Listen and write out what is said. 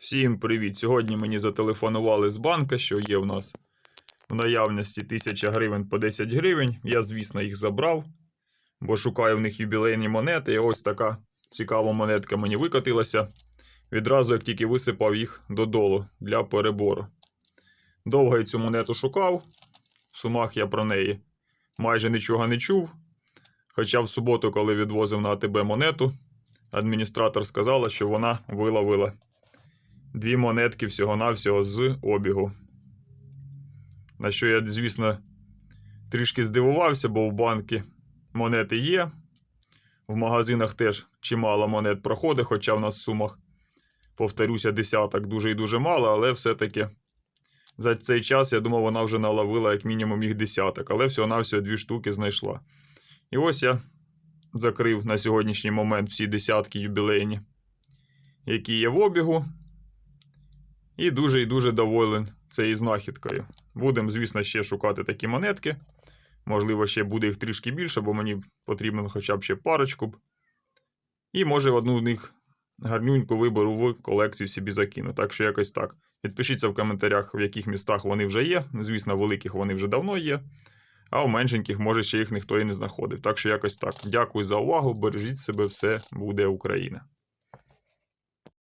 Всім привіт! Сьогодні мені зателефонували з банка, що є в нас в наявності 1000 гривень по 10 гривень. Я, звісно, їх забрав, бо шукаю в них юбілейні монети. І ось така цікава монетка мені викотилася. Відразу, як тільки висипав їх додолу для перебору. Довго я цю монету шукав. В сумах я про неї майже нічого не чув. Хоча в суботу, коли відвозив на АТБ монету, адміністратор сказала, що вона виловила дві монетки всього-навсього з обігу. На що я, звісно, трішки здивувався, бо в банки монети є. В магазинах теж чимало монет проходить, хоча в нас в сумах, повторюся, десяток дуже і дуже мало, але все-таки за цей час, я думав, вона вже наловила як мінімум їх десяток, але всього-навсього дві штуки знайшла. І ось я закрив на сьогоднішній момент всі десятки юбілейні, які є в обігу. І дуже і дуже доволен цією знахідкою. Будемо, звісно, ще шукати такі монетки. Можливо, ще буде їх трішки більше, бо мені потрібно хоча б ще парочку. І може одну з них гарнюньку виберу в колекцію собі закину. Так що якось так. Підпишіться в коментарях, в яких містах вони вже є. Звісно, великих вони вже давно є. А в меншеньких, може, ще їх ніхто і не знаходив. Так що якось так. Дякую за увагу. Бережіть себе, все буде Україна.